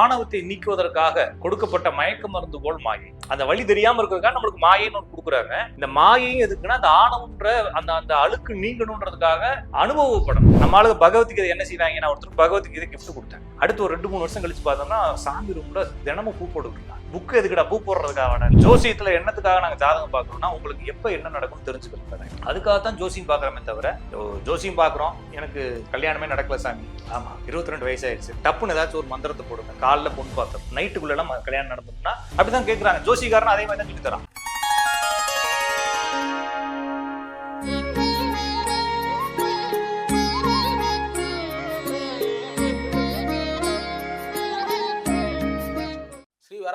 ஆணவத்தை நீக்குவதற்காக கொடுக்கப்பட்ட மயக்க மருந்து போல் மாயை. அந்த வழி தெரியாம இருக்கிறதுக்காக நம்மளுக்கு மாயைன்னு ஒன்று கொடுக்குறாங்க. இந்த மாயையும் எதுக்குன்னா அந்த ஆணவன்ற அந்த அந்த அழுக்கு நீங்கணுன்றதுக்காக அனுபவப்படும். நம்ம பகவத்கீதை என்ன செய்வாங்க நான் ஒருத்தர் பகவத்கீதை கிஃப்ட் கொடுத்தேன் அடுத்து ஒரு ரெண்டு மூணு வருஷம் கழிச்சு பார்த்தோம்னா சாமி ரூம்ல தினமும் பூ போட்டுக்கிட்டு புக் எதுக்குடா? பூ போடுறதுக்காக வேணாம் ஜோசியத்துல என்னத்துக்காக நாங்க ஜாதகம் பாக்குறோம்னா உங்களுக்கு எப்ப என்ன நடக்கும்னு தெரிஞ்சுக்கிறது அதுக்காக தான் ஜோசியம் பார்க்கறமே தவிர ஜோசியம் பார்க்குறோம். எனக்கு கல்யாணமே நடக்கல சாமி. ஆமா இருபத்தி ரெண்டு வயசாயிருச்சு டப்புன்னு ஏதாச்சும் ஒரு மந்திரத்தை போடுங்க. காலில் பொண்ணு பார்த்தோம். நைட்டுக்குள்ள எல்லாம் கல்யாணம் நடந்தோம்னா அப்படிதான் கேட்கறாங்க ஜோசிக்காரன் அதே மாதிரி தான் சொல்லி தரான்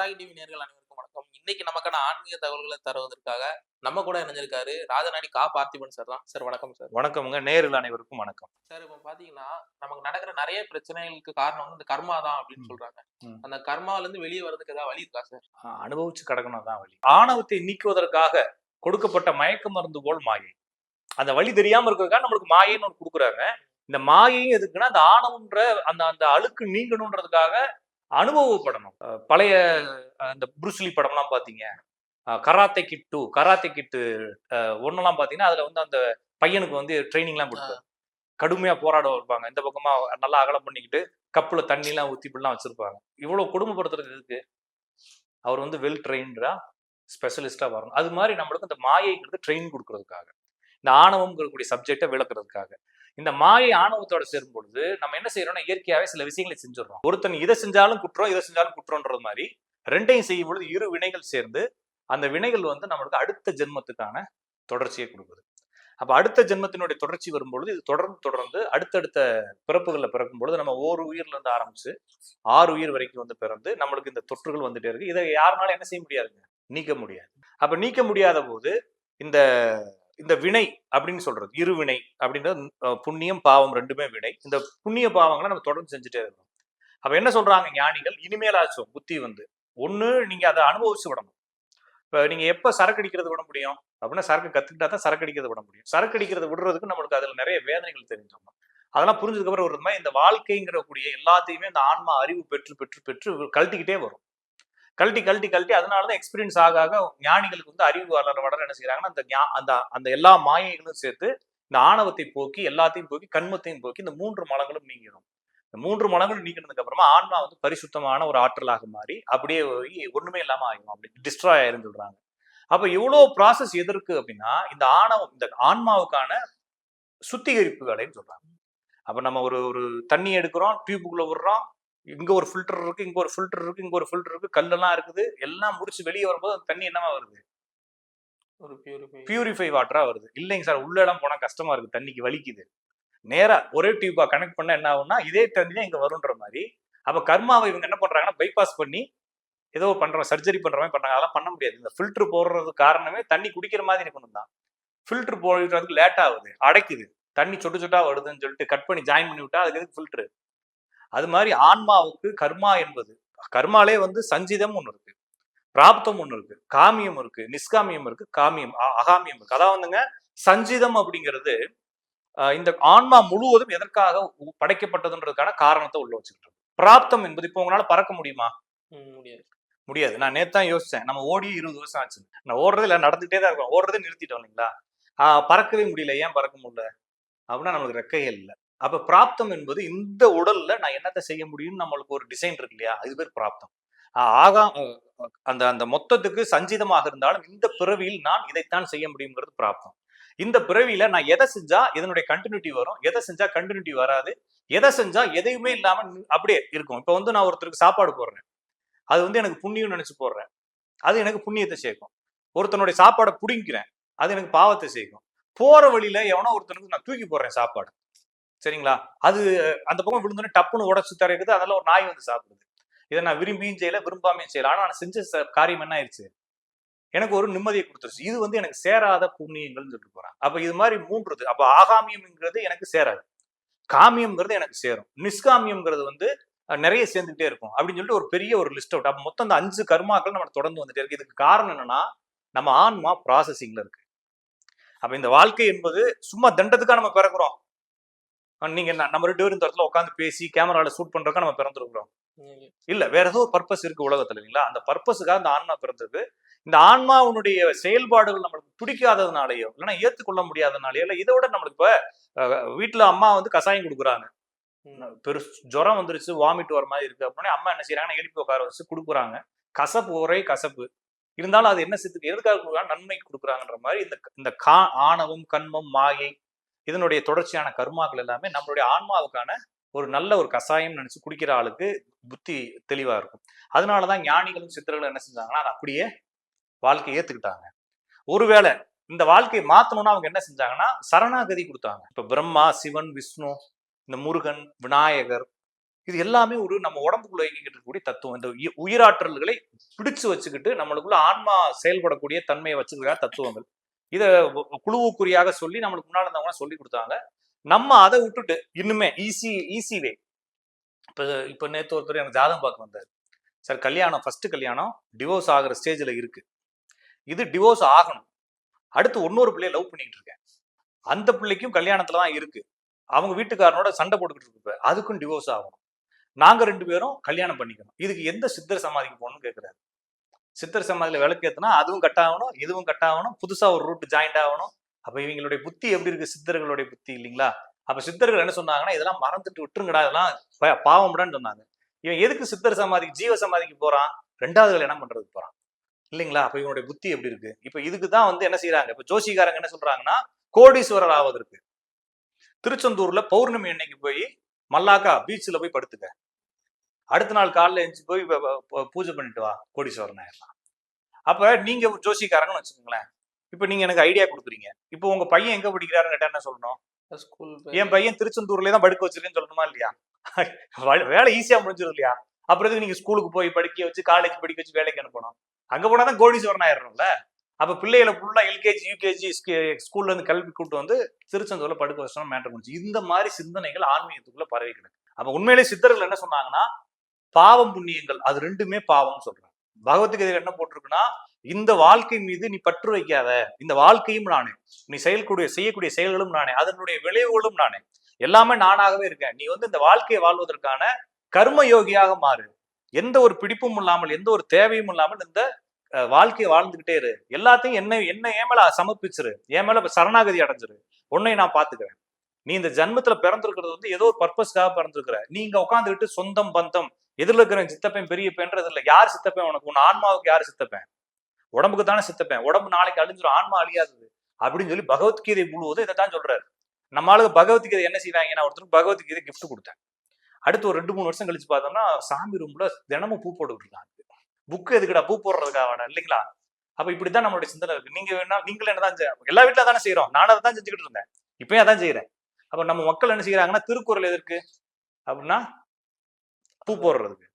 வராகி டிவி நேர்கள் அனைவருக்கும் வணக்கம். இன்னைக்கு நமக்கான ஆன்மீக தகவல்களை தருவதற்காக நம்ம கூட இணைஞ்சிருக்காரு ராஜநாடி கா. பார்த்திபன் சார் தான். சார் வணக்கம் சார் வணக்கமுங்க. நேரில் அனைவருக்கும் வணக்கம். சார் இப்போ பாத்தீங்கன்னா நமக்கு நடக்கிற நிறைய பிரச்சனைகளுக்கு காரணம் வந்து இந்த கர்மா தான் அப்படின்னு. சொல்றாங்க. அந்த கர்மால இருந்து வெளியே வர்றதுக்கு ஏதாவது வழி இருக்கா சார் அனுபவிச்சு கடக்கணும் தான் வழி. ஆணவத்தை நீக்குவதற்காக கொடுக்கப்பட்ட மயக்க மருந்து போல் மாயை. அந்த வழி தெரியாம இருக்கிறதுக்காக நம்மளுக்கு மாயைன்னு ஒன்று கொடுக்குறாங்க. இந்த மாயையும் எதுக்குன்னா அந்த ஆணவம்ன்ற அந்த அந்த அழுக்கு நீங்கணுன்றதுக்காக அனுபவப்படணும். பழைய அஹ் இந்த புருஸ்லி படம்லாம் பார்த்தீங்க கராத்தே கிட்டு கராத்தே கிட்டு ஒன்னெல்லாம் பார்த்தீங்கன்னா அதுல வந்து அந்த பையனுக்கு வந்து ட்ரைனிங்லாம் கொடுத்தாரு. கடுமையா போராட வைப்பாங்க. இந்த பக்கமா நல்லா அகலம் பண்ணிக்கிட்டு கப்புல தண்ணிலாம் ஊத்தி இப்படிலாம் வச்சிருப்பாங்க. இவ்வளவு கொடுமைப்படுத்துறது எதுக்கு? அவர் வந்து வெல் ட்ரெயின்டா ஸ்பெஷலிஸ்டா வரணும். அது மாதிரி நம்மளுக்கு இந்த மாயைங்கிறது ட்ரெயின் கொடுக்கறதுக்காக. இந்த ஆணவம்ங்கிறக்கூடிய சப்ஜெக்டை விளக்குறதுக்காக. இந்த மாயை ஆணவத்தோட சேரும் பொழுது நம்ம என்ன செய்யறோம்னா இயற்கையாவே சில விஷயங்களை செஞ்சிடறோம். ஒருத்தன் இதை செஞ்சாலும் குற்றம் இதை செஞ்சாலும் குற்றம்ன்றது மாதிரி ரெண்டையும் செய்யும் பொழுது இரு வினைகள் சேர்ந்து அந்த வினைகள் வந்து நம்மளுக்கு அடுத்த ஜென்மத்துக்கான தொடர்ச்சியை கொடுக்குது. அப்ப அடுத்த ஜென்மத்தினுடைய தொடர்ச்சி வரும்பொழுது இது தொடர்ந்து தொடர்ந்து அடுத்தடுத்த பிறப்புகளில் பிறக்கும் பொழுது நம்ம ஓர் உயிர்ல இருந்து ஆரம்பிச்சு ஆறு உயிர் வரைக்கும் வந்து பிறந்து நம்மளுக்கு இந்த தொற்றுகள் வந்துட்டே இருக்கு. இதை யாருனாலும் என்ன செய்ய முடியாதுங்க? நீக்க முடியாது. அப்ப நீக்க முடியாத போது இந்த இந்த வினை அப்படின்னு சொல்றது இருவினை அப்படின்றது புண்ணியம் பாவம் ரெண்டுமே வினை. இந்த புண்ணிய பாவங்களை நம்ம தொடர்ந்து செஞ்சுட்டே இருக்கணும். அப்ப என்ன சொல்றாங்க ஞானிகள்? இனிமேலாச்சும் புத்தி வந்து ஒண்ணு நீங்க அதை அனுபவிச்சு விடணும். இப்ப நீங்க எப்ப சரக்கு அடிக்கிறது விட முடியும்? அப்படின்னா சரக்கு கத்துக்கிட்டா தான் சரக்கு அடிக்கிறது விட முடியும். சரக்கு அடிக்கிறது விடுறதுக்கு நம்மளுக்கு அதுல நிறைய வேதனைகள் தெரிஞ்சிடணும் அதெல்லாம் புரிஞ்சதுக்கு அப்புறம் ஒரு மாதிரி இந்த வாழ்க்கைங்கிற கூடிய எல்லாத்தையுமே இந்த ஆன்மா அறிவு பெற்று பெற்று பெற்று கழட்டிக்கிட்டே வரும். கழட்டி கழட்டி கழட்டி அதனால தான் எக்ஸ்பீரியன்ஸ் ஆக ஆக ஞானிகளுக்கு வந்து அறிவு வளர வளர என்ன செய்யறாங்கன்னா அந்த அந்த அந்த எல்லா மாயைகளும் சேர்த்து இந்த ஆணவத்தை போக்கி எல்லாத்தையும் போக்கி கண்மத்தையும் போக்கி இந்த மூன்று மலங்களும் நீங்கிடும். இந்த மூன்று மலங்களும் நீங்கினதுக்கு அப்புறமா ஆன்மா வந்து பரிசுத்தமான ஒரு ஆற்றலாக மாறி அப்படியே போய் ஒண்ணுமே இல்லாம ஆகும் அப்படி டிஸ்ட்ராய் ஆயிருந்து சொல்றாங்க. அப்ப இவ்வளோ ப்ராசஸ் எதற்கு அப்படின்னா இந்த ஆணவம் இந்த ஆன்மாவுக்கான சுத்திகரிப்பு வேலைன்னு சொல்றாங்க. அப்ப நம்ம ஒரு ஒரு தண்ணி எடுக்கிறோம் டியூபுக்குள்ள விடுறோம் இங்க ஒரு ஃபில்டர் இருக்கு இங்க ஒரு ஃபில்டர் இருக்கு இங்க ஒரு ஃபில்டர் இருக்கு கல்லெல்லாம் இருக்குது எல்லாம் முடிச்சு வெளியே வரும்போது அந்த தண்ணி என்னவா வருது? ஒரு பியூரிஃபை வாட்டரா வருது. இல்லைங்க சார் உள்ள இடம் போனா கஷ்டமா இருக்கு தண்ணிக்கு வலிக்குது. நேரா ஒரே டியூபா கனெக்ட் பண்ணா என்ன ஆகும்னா இதே தண்ணி தான் இங்க வரும்ன்ற மாதிரி அப்ப கர்மாவை இவங்க என்ன பண்றாங்கன்னா பைபாஸ் பண்ணி ஏதோ பண்ற சர்ஜரி பண்ற மாதிரி பண்றாங்க. அதெல்லாம் பண்ண முடியாது. இந்த ஃபில்டர் போடுறது காரணமே தண்ணி குடிக்கிற மாதிரி இருக்கணும் தான். ஃபில்டர் போடுறதுக்கு லேட் ஆகுது அடைக்குது. தண்ணி சொட்டு சொட்டா வருதுன்னு சொல்லிட்டு கட் பண்ணி ஜாயின் பண்ணி விட்டா அதுக்கு எதுக்கு ஃபில்டர் அது மாதிரி ஆன்மாவுக்கு கர்மா என்பது. கர்மாலே வந்து சஞ்சிதம் ஒன்று இருக்கு. பிராப்தம் ஒன்று இருக்கு. காமியம் இருக்கு. நிஷ்காமியம் இருக்கு. காமியம் அகாமியம் இருக்கு. அதான் வந்துங்க சஞ்சிதம் அப்படிங்கிறது இந்த ஆன்மா முழுவதும் எதற்காக படைக்கப்பட்டதுன்றதுக்கான காரணத்தை உள்ள வச்சுக்கிட்டு. பிராப்தம் என்பது இப்போ உங்களால பறக்க முடியுமா? முடியாது. முடியாது. நான் நேத்து தான் யோசிச்சேன். நம்ம ஓடி இருபது வருஷம் ஆச்சு. நான் ஓடுறது இல்லை. நடந்துகிட்டே தான் இருக்கோம். ஓடுறதே நிறுத்திட்டோம் இல்லைங்களா? பறக்கவே முடியல. ஏன் பறக்க முடியல? அப்படின்னா நம்மளுக்கு ரெக்கைகள் இல்லை. அப்ப பிராப்தம் என்பது இந்த உடல்ல நான் என்னத்தை செய்ய முடியும்னு நம்மளுக்கு ஒரு டிசைன் இருக்கு இல்லையா? அது பேர் பிராப்தம். ஆகா அந்த அந்த மொத்தத்துக்கு சஞ்சிதமாக இருந்தாலும் இந்த பிறவியில் நான் இதைத்தான் செய்ய முடியுங்கிறது பிராப்தம். இந்த பிறவியில நான் எதை செஞ்சா இதனுடைய கண்டினியூட்டி வரும்? எதை செஞ்சா கண்டினியூட்டி வராது? எதை செஞ்சா எதையுமே இல்லாம அப்படியே இருக்கும். இப்போ வந்து நான் ஒருத்தருக்கு சாப்பாடு போடுறேன். அது வந்து எனக்கு புண்ணியம் நினைச்சு போடுறேன். அது எனக்கு புண்ணியத்தை சேர்க்கும். ஒருத்தனுடைய சாப்பாடை பிடிங்கிறேன். அது எனக்கு பாவத்தை சேர்க்கும். போற வழியில எவனோ ஒருத்தனுக்கு நான் தூக்கி போடுறேன் சாப்பாடு. சரிங்களா? அது அந்த பக்கம் விழுந்தோடனே டப்புன்னு உடச்சு தரையுது அதெல்லாம் ஒரு நாய் வந்து சாப்பிடுது. இதை நான் விரும்பியும் செய்யல விரும்பாமையும் செய்யல. ஆனால் நான் செஞ்ச காரியம் என்ன ஆயிடுச்சு எனக்கு ஒரு நிம்மதியை கொடுத்துருச்சு. இது வந்து எனக்கு சேராத புண்ணியங்கள்னு சொல்லிட்டு போறான் அப்ப இது மாதிரி மூன்றுது. அப்ப ஆகாமியம்ங்கிறது எனக்கு சேராது. காமியம்ங்கிறது எனக்கு சேரும். நிஷ்காமியம்ங்கிறது வந்து நிறைய சேர்ந்துகிட்டே இருக்கும் அப்படின்னு சொல்லிட்டு ஒரு பெரிய ஒரு லிஸ்ட் அவுட் அப்போ மொத்தம் அந்த அஞ்சு கர்மாக்கள் நம்ம தொடர்ந்து வந்துட்டே இருக்கு. இதுக்கு காரணம் என்னன்னா நம்ம ஆன்மா ப்ராசஸிங்ல இருக்கு. அப்ப இந்த வாழ்க்கை என்பது சும்மா தண்டத்துக்காக நம்ம பிறக்கிறோம். நீங்க நம்ம ரெண்டு பேரும் இந்த இடத்துல உட்காந்து பேசி கேமரால ஷூட் பண்றதுக்கா நம்ம பிறந்திருக்கிறோம். இல்ல வேற ஏதோ பர்பஸ் இருக்கு உலகத்துல இல்லைங்களா? அந்த பர்பஸுக்காக அந்த ஆன்மா பிறந்தது. இந்த ஆன்மாவுடைய செயல்பாடுகள் நம்மளுக்கு பிடிக்காததுனாலயோ இல்லைன்னா ஏத்துக்கொள்ள முடியாதனாலயோ இல்ல இதை விட நம்மளுக்கு இப்ப வீட்டுல அம்மா வந்து கசாயம் கொடுக்குறாங்க. பெரு ஜுரம் வந்துருச்சு வாமிட் வர மாதிரி இருக்கு. அப்படின்னா அம்மா என்ன செய்யறாங்கன்னா எழுப்பி உட்கார வச்சு கொடுக்குறாங்க. கசப்பு ஒரே கசப்பு. இருந்தாலும் அது என்ன சித்துக்கு எதுக்காக கொடுக்குறாங்க? நன்மைக்கு கொடுக்குறாங்கன்ற மாதிரி இந்த இந்த கா ஆணவம் கண்மம் மாயை இதனுடைய தொடர்ச்சியான கர்மாக்கள் எல்லாமே நம்மளுடைய ஆன்மாவுக்கான ஒரு நல்ல ஒரு கஷாயம் நினைச்சு குடிக்கிற ஆளுக்கு புத்தி தெளிவா இருக்கும். அதனாலதான் ஞானிகளும் சித்தர்களும் என்ன செஞ்சாங்கன்னா அதை அப்படியே வாழ்க்கையை ஏத்துக்கிட்டாங்க. ஒருவேளை இந்த வாழ்க்கையை மாத்தணும்னா அவங்க என்ன செஞ்சாங்கன்னா சரணாகதி கொடுத்தாங்க. இப்ப பிரம்மா சிவன் விஷ்ணு இந்த முருகன் விநாயகர் இது எல்லாமே ஒரு நம்ம உடம்புக்குள்ள இயங்கிட்டு இருக்கக்கூடிய தத்துவம். இந்த உயி- உயிராற்றல்களை பிடிச்சு வச்சுக்கிட்டு நம்மளுக்குள்ள ஆன்மா செயல்படக்கூடிய தன்மையை வச்சுக்கிற தத்துவங்கள். இதை குழுவுக்குறியாக சொல்லி நம்மளுக்கு முன்னால் இருந்தவங்க சொல்லி கொடுத்தாங்க. நம்ம அதை விட்டுட்டு இன்னுமே ஈஸி ஈஸி வே இப்போ இப்போ நேற்று ஒருத்தர் எனக்கு ஜாதகம் பார்க்க வந்தார். சார் கல்யாணம் ஃபர்ஸ்ட் கல்யாணம் டிவோர்ஸ் ஆகிற ஸ்டேஜில் இருக்கு. இது டிவோர்ஸ் ஆகணும். அடுத்து இன்னொரு பிள்ளைய லவ் பண்ணிக்கிட்டு இருக்கேன். அந்த பிள்ளைக்கும் கல்யாணத்தில் தான் இருக்குது அவங்க வீட்டுக்காரனோட சண்டை போட்டுக்கிட்டு இருக்கு அதுக்கும் டிவோர்ஸ் ஆகணும். நாங்கள் ரெண்டு பேரும் கல்யாணம் பண்ணிக்கணும். இதுக்கு எந்த சித்தர் சமாதிக்கு போகணும்னு கேட்குறாரு சித்தர் சமாதியில் விளக்கு ஏற்றினா அதுவும் கட் ஆகணும் இதுவும் கட் ஆகணும் புதுசா ஒரு ரூட் ஜாயிண்ட் ஆகணும். அப்போ இவங்களுடைய புத்தி எப்படி இருக்கு? சித்தர்களுடைய புத்தி இல்லைங்களா? அப்ப சித்தர்கள் என்ன சொன்னாங்கன்னா இதெல்லாம் மறந்துட்டு விட்டுருங்கடா இதெல்லாம் பாவம்டான்னு சொன்னாங்க. இவன் எதுக்கு சித்தர் சமாதிக்கு ஜீவ சமாதிக்கு போறான்? ரெண்டாவது கல்யாணம் பண்ணுறதுக்கு போறான்? இல்லைங்களா? அப்ப இவனுடைய புத்தி எப்படி இருக்கு? இப்ப இதுக்கு தான் வந்து என்ன செய்யறாங்க இப்ப ஜோசிகாரங்க என்ன சொல்றாங்கன்னா கோடீஸ்வரர் ஆவதற்கு. திருச்செந்தூர்ல பௌர்ணமி அன்னைக்கு போய் மல்லாக்கா பீச்சில் போய் படுத்துக்க. அடுத்த நாள் காலைல எழுந்து போய் பூஜை பண்ணிட்டு வா கோடீஸ்வரன் ஆயிடலாம் அப்ப நீங்க ஒரு ஜோசிக்காரங்கன்னு வச்சுக்கோங்களேன். இப்ப நீங்க எனக்கு ஐடியா கொடுக்குறீங்க. இப்போ உங்க பையன் எங்க படிக்கிறாருன்னு கேட்டா என்ன சொல்லணும்? என் பையன் திருச்செந்தூர்லயே தான் படுக்க வச்சிருக்கேன்னு சொல்லணுமா இல்லையா? வேலை ஈஸியா முடிஞ்சிடும் இல்லையா? அப்புறம் எதுக்கு நீங்க ஸ்கூலுக்கு போய் படிக்க வச்சு காலேஜ் படிக்க வச்சு வேலைக்கு அனுப்பணும்? அங்க போனா தான் கோடீஸ்வரன் ஆயிடணும்ல அப்ப பிள்ளைகளை ஃபுல்லா எல்கேஜி யூகேஜி ஸ்கூல்ல இருந்து கல்வி கூட்டு வந்து திருச்செந்தூர்ல படுக்க வச்சோம் மேட்டர் முடிஞ்சு இந்த மாதிரி சிந்தனைகள் ஆன்மீகத்துக்குள்ள பரவி கிடக்கு. அப்ப உண்மையிலே சித்தர்கள் என்ன சொன்னாங்கன்னா பாவம் புண்ணியங்கள் அது ரெண்டுமே பாவம் சொல்றாங்க. பகவத்கீதையில் என்ன போட்டிருக்குன்னா இந்த வாழ்க்கை மீது நீ பற்று வைக்காத இந்த வாழ்க்கையும் நானே நீ செயல்கூடிய செய்யக்கூடிய செயல்களும் நானே அதனுடைய விளைவுகளும் நானே எல்லாமே நானாகவே இருக்கேன். நீ வந்து இந்த வாழ்க்கையை வாழ்வதற்கான கர்ம யோகியாக மாறு. எந்த ஒரு பிடிப்பும் இல்லாமல் எந்த ஒரு தேவையும் இல்லாமல் இந்த அஹ், வாழ்க்கையை வாழ்ந்துகிட்டே இரு. எல்லாத்தையும் என்ன என்ன ஏன் மேல சமர்ப்பிச்சிரு. என் மேல சரணாகதி அடைஞ்சிரு. உன்னை நான் பாத்துக்கிறேன் நீ இந்த ஜென்மத்துல பிறந்திருக்கிறது வந்து ஏதோ ஒரு பர்பஸ்க்காக பிறந்திருக்கிற. நீ இங்க உட்காந்துக்கிட்டு சொந்தம் பந்தம் எதிரில் இருக்கிற சித்தப்பேன் பெரிய பெண்றது இல்ல. யார் சித்தப்பேன் உனக்கு? உன் ஆன்மாவுக்கு யார் சித்தப்பேன் உடம்புக்கு தானே சித்தப்பேன் உடம்பு நாளைக்கு அழிஞ்சிடும் ஆன்மா அழியாது அப்படின்னு சொல்லி பகவத்கீதை முழுவதும் இதை தான் சொல்றாரு. நம்ம ஆளுக்கு பகவத்கீதை என்ன செய்வாங்க? நான் ஒருத்தருக்கு பகவத்கீதை கிஃப்ட் கொடுத்தேன். அடுத்து ஒரு ரெண்டு மூணு வருஷம் கழிச்சு பார்த்தோம்னா சாமி ரூம்ல தினமும் பூ போட்டுக்கிட்டு இருக்காங்க புக்கு எதுக்குடா? பூ போடுறதுக்காக இல்லைங்களா? அப்ப இப்படிதான் நம்மளுடைய சிந்தனை இருக்கு. நீங்க வேணா நீங்களும் என்னதான் எல்லா வீட்டுல தானே செய்யறோம் நானும் அதை தான் செஞ்சுக்கிட்டு இருந்தேன். இப்பயும் அதான் செய்யறேன் அப்ப நம்ம மக்கள் என்ன செய்யறாங்கன்னா திருக்குறள் எதற்கு? அப்படின்னா பூ போடுறதுக்கு.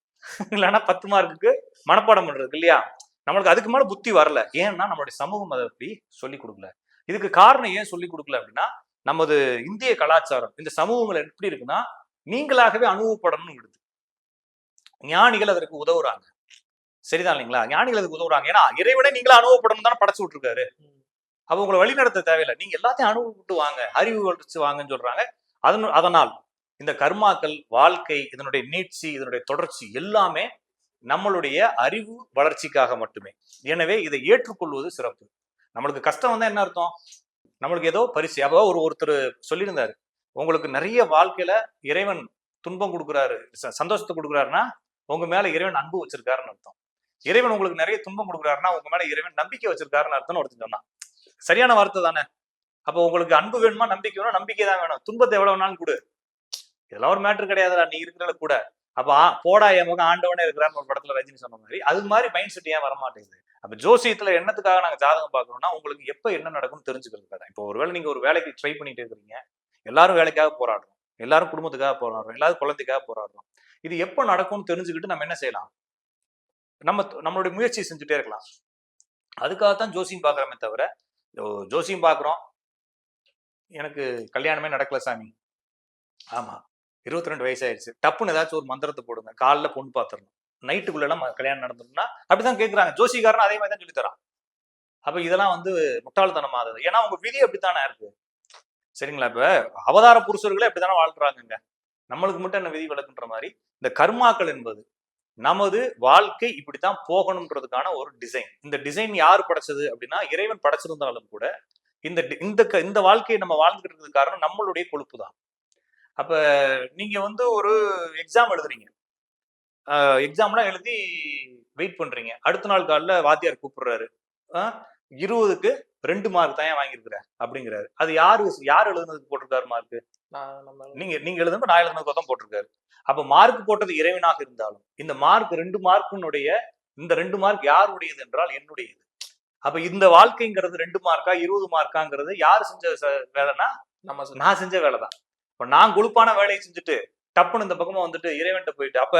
இல்லைன்னா பத்து மார்க்குக்கு மனப்பாடம் பண்றதுக்கு இல்லையா? நம்மளுக்கு அதுக்கு மேல புத்தி வரல. ஏன்னா நம்மளுடைய சமூகம் அதை அப்படி சொல்லி கொடுக்கல. இதுக்கு காரணம் ஏன் சொல்லி கொடுக்கல அப்படின்னா நமது இந்திய கலாச்சாரம் இந்த சமூகங்கள் எப்படி இருக்குன்னா நீங்களாகவே அனுபவப்படணும்னு விடுது ஞானிகள் அதற்கு உதவுறாங்க. சரிதான் இல்லைங்களா? ஞானிகள் அதுக்கு உதவுறாங்க. ஏன்னா இறைவனே நீங்களா அனுபவப்படணும் தானே படைச்சு விட்டுருக்காரு. அப்போ உங்களை வழிநடத்த தேவையில்லை. நீங்க எல்லாத்தையும் அனுபவப்பட்டு வாங்க அறிவு வளர்ச்சி வாங்கன்னு சொல்றாங்க. அதன் அதனால் இந்த கர்மாக்கள் வாழ்க்கை இதனுடைய நீட்சி இதனுடைய தொடர்ச்சி எல்லாமே நம்மளுடைய அறிவு வளர்ச்சிக்காக மட்டுமே. எனவே இதை ஏற்றுக்கொள்வது சிறப்பு. நம்மளுக்கு கஷ்டம் வந்தா என்ன அர்த்தம்? நம்மளுக்கு ஏதோ பரிசு. அப்போ ஒரு ஒருத்தர் சொல்லியிருந்தாரு உங்களுக்கு நிறைய வாழ்க்கையில இறைவன் துன்பம் கொடுக்குறாரு ச- சந்தோஷத்தை கொடுக்குறாருன்னா உங்க மேல இறைவன் அன்பு வச்சிருக்காருன்னு அர்த்தம். இறைவன் உங்களுக்கு நிறைய துன்பம் கொடுக்குறாருன்னா உங்க மேல இறைவன் நம்பிக்கை வச்சிருக்காருன்னு அர்த்தம்னு ஒருத்தன் சொன்னான். சரியான வார்த்தை தானே. அப்போ உங்களுக்கு அன்பு வேணுமா? நம்பிக்கை வேணும்? நம்பிக்கை தான் வேணும். துன்பத்தை எவ்வளவு வேணாலும் கொடு. இதெல்லாம் ஒரு மேட்ரு கிடையாதுடா. நீ இருக்கிறத கூட. அப்ப போடா என் முகம் ஆண்டவனே இருக்கிறான்னு ஒரு படத்துல ரஜினி சொன்ன மாதிரி. அது மாதிரி மைண்ட் செட் ஏன் வரமாட்டேங்குது? அப்ப ஜோசியத்துல என்னத்துக்காக நாங்க ஜாதகம் பாக்குறோம்னா உங்களுக்கு எப்ப என்ன நடக்கும்னு தெரிஞ்சுக்கிறதுக்காக இப்போ ஒருவேளை நீங்க ஒரு வேலைக்கு ட்ரை பண்ணிட்டு இருக்கிறீங்க. எல்லாரும் வேலைக்காக போராடுறோம். எல்லாரும் குடும்பத்துக்காக போராடுறோம். எல்லாரும் குழந்தைக்காக போராடுறோம். இது எப்ப நடக்கும்னு தெரிஞ்சுக்கிட்டு நம்ம என்ன செய்யலாம்? நம்ம நம்மளுடைய முயற்சி செஞ்சுட்டே இருக்கலாம். அதுக்காகத்தான் ஜோசியம் பாக்குறோமே தவிர ஜோசியம் பார்க்குறோம். எனக்கு கல்யாணமே நடக்கல சாமி. ஆமா. இருபத்தி ரெண்டு வயசாயிருச்சு. டப்புன்னு ஏதாச்சும் ஒரு மந்திரத்தை போடுங்க. காலைல பொண்ணு பார்த்துடணும் நைட்டுக்குள்ளெல்லாம் கல்யாணம் நடந்தோம்னா அப்படிதான் கேட்குறாங்க ஜோசிகாரன் அதே மாதிரி தான் சொல்லித்தரான். அப்போ அப்ப இதெல்லாம் வந்து முட்டாள்தனமானது ஏன்னா உங்க விதி அப்படித்தானே இருக்கு. சரிங்களா? இப்போ அவதார புருஷர்களே அப்படித்தானே வாழ்றாங்கங்க. நம்மளுக்கு மட்டும் என்ன விதி விளக்குன்ற மாதிரி? இந்த கர்மாக்கள் என்பது நமது வாழ்க்கை இப்படித்தான் போகணுன்றதுக்கான ஒரு டிசைன் இந்த டிசைன் யார் படைச்சது அப்படின்னா இறைவன் படைச்சிருந்தாலும் கூட இந்த இந்த க- இந்த வாழ்க்கையை நம்ம வாழ்ந்துகிட்டு இருக்கிறது காரணம் நம்மளுடைய கொழுப்பு தான் அப்ப நீங்க வந்து ஒரு எக்ஸாம் எழுதுறீங்க. எக்ஸாம்லாம் எழுதி வெயிட் பண்றீங்க. அடுத்த நாள் காலைல வாத்தியார் கூப்பிடுறாரு. இருபதுக்கு ரெண்டு மார்க் தான் வாங்கியிருக்கிற? அப்படிங்கிறாரு. அது யாரு யார் எழுதுனதுக்கு போட்டிருக்காரு மார்க் நீங்க நீங்க எழுதுனது நான் எழுதுனதுக்கு தான் போட்டிருக்காரு. அப்ப மார்க் போட்டது இறைவனாக இருந்தாலும் இந்த மார்க் ரெண்டு மார்க்கினுடைய இந்த ரெண்டு மார்க் யாருடையது என்றால் என்னுடையது. அப்ப இந்த வாழ்க்கைங்கிறது ரெண்டு மார்க்கா இருபது மார்க்காங்கிறது யார் செஞ்ச வேலைன்னா நம்ம நான் செஞ்ச வேலை தான் இப்ப நான் குழுப்பான வேலையை செஞ்சுட்டு டப்புன்னு இந்த பக்கமா வந்துட்டு இறைவன்ட்ட போயிட்டு அப்ப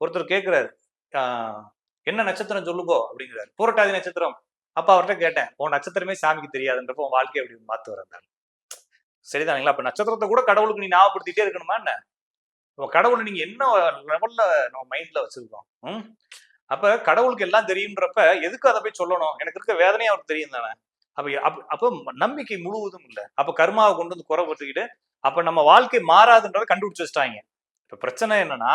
ஒருத்தர் கேட்கிறாரு ஆஹ், என்ன நட்சத்திரம் சொல்லுங்கோ? அப்படிங்கிறாரு. பூரட்டாதி நட்சத்திரம். அப்ப அவர்கிட்ட கேட்டேன் உன் நட்சத்திரமே சாமிக்கு தெரியாதுன்றப்ப உன் வாழ்க்கை அப்படி மாத்து வரந்தாரு சரிதானுங்களா அப்ப நட்சத்திரத்தை கூட கடவுளுக்கு நீ ஞாபகப்படுத்திட்டே இருக்கணுமா என்ன? கடவுளை நீங்க என்ன லெவல்ல நம்ம மைண்ட்ல வச்சிருக்கோம்? ம்? அப்ப கடவுளுக்கு எல்லாம் தெரியுன்றப்ப எதுக்கு அதை போய் சொல்லணும்? எனக்கு இருக்க வேதனையும் அவருக்கு தெரியும் தானே. அப்ப அப்ப- அப்போ நம்பிக்கை முழுவதும் இல்லை. அப்ப கர்மாவை கொண்டு வந்து குறை பட்டுக்கிட்டு அப்ப நம்ம வாழ்க்கை மாறாதுன்றதை கண்டுபிடிச்சு வச்சிட்டாங்க. இப்ப பிரச்சனை என்னன்னா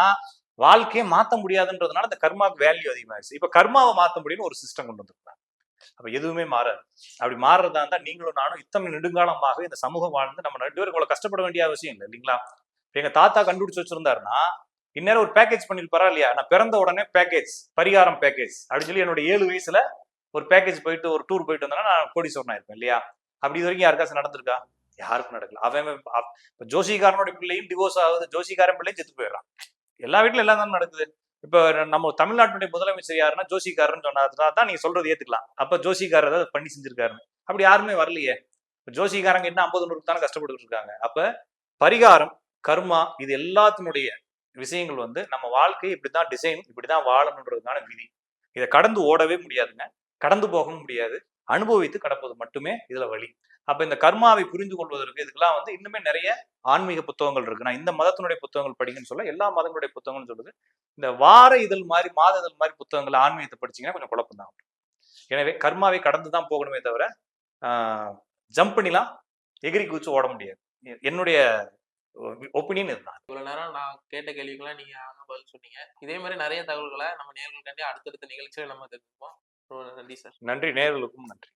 வாழ்க்கையை மாத்த முடியாதுன்றதுனால இந்த கர்மாவுக்கு வேல்யூ அதிகமாயிருச்சு இப்ப கர்மாவை மாத்த முடியும்னு ஒரு சிஸ்டம் கொண்டு வந்துருக்காங்க அப்ப எதுவுமே மாறாது. அப்படி மாறுறதா இருந்தா நீங்களும் நானும் இத்தனை நெடுங்காலமாக இந்த சமூகம் வாழ்ந்து நம்ம ரெண்டு பேரும் இவ்வளவு கஷ்டப்பட வேண்டிய அவசியம் இல்லை இல்லைங்களா? எங்க தாத்தா கண்டுபிடிச்சு வச்சிருந்தாருன்னா இந்நேரம் ஒரு பேக்கேஜ் பண்ணிருப்பாரா இல்லையா? நான் பிறந்த உடனே பேக்கேஜ் பரிகாரம் பேக்கேஜ் அப்படின்னு சொல்லி என்னோட ஏழு வயசுல ஒரு பேக்கேஜ் போயிட்டு ஒரு டூர் போயிட்டு வந்தேன்னா நான் கோடீஸ்வரன் இருப்பேன் இல்லையா? அப்படி இது வரைக்கும் யாருக்காச்சும் நடந்திருக்கா? யாருக்கும் நடக்கல. அவன் அவன் அப்- ஜோசிகாரனோட பிள்ளையும் டிவோர்ஸ் ஆகுது ஜோசிகாரன் பிள்ளையும் செத்து போயிடுறான். எல்லா வீட்டிலும் எல்லாம் தான் நடக்குது. இப்போ நம்ம தமிழ்நாட்டுடைய முதலமைச்சர் யாருன்னா ஜோசிகாரன் சொன்னா தான் நீங்க சொல்றது ஏத்துக்கலாம். அப்ப ஜோசிகாரர் ஏதாவது பண்ணி செஞ்சிருக்காருன்னு. அப்படி யாருமே வரலையே. ஜோசிகாரங்க என்ன ஐம்பது நூறுக்கு தானே கஷ்டப்பட்டு இருக்காங்க. அப்ப பரிகாரம் கர்மா இது எல்லாத்தினுடைய விஷயங்கள் வந்து நம்ம வாழ்க்கை இப்படிதான் டிசைன் இப்படிதான் வாழணுன்றதுக்கான விதி. இதை கடந்து ஓடவே முடியாதுங்க. கடந்து போகவும் முடியாது. அனுபவித்து கடப்பது மட்டுமே இதுல வழி. அப்ப இந்த கர்மாவை புரிந்து கொள்வதற்கு இதுக்கெல்லாம் வந்து இன்னுமே நிறைய ஆன்மீக புத்தகங்கள் இருக்கு. நான் இந்த மதத்தினுடைய புத்தகங்கள் படிங்கன்னு சொல்ல எல்லா மதங்களுடைய புத்தகங்கள்னு சொல்லுது இந்த வார இதழ் மாதிரி மாத இதழ் மாதிரி புத்தகங்கள் ஆன்மீகத்தை படிச்சீங்கன்னா கொஞ்சம் குழப்பம் தான் எனவே கர்மாவை கடந்து தான் போகணுமே தவிர ஜம்ப் பண்ணிலாம் எகிரி குதிச்சு ஓட முடியாது. என்னுடைய ஒப்பீனியன் இதுதான். இவ்வளவு நேரம் நான் கேட்ட கேள்விக்கெல்லாம் நீங்க பதில் சொன்னீங்க. இதே மாதிரி நிறைய தகவல்களை நம்ம நேர்களுக்காண்டி அடுத்தடுத்த நிகழ்ச்சியில நம்ம தெரிஞ்சுப்போம். நன்றி சார். நன்றி. நேர்களுக்கும் நன்றி.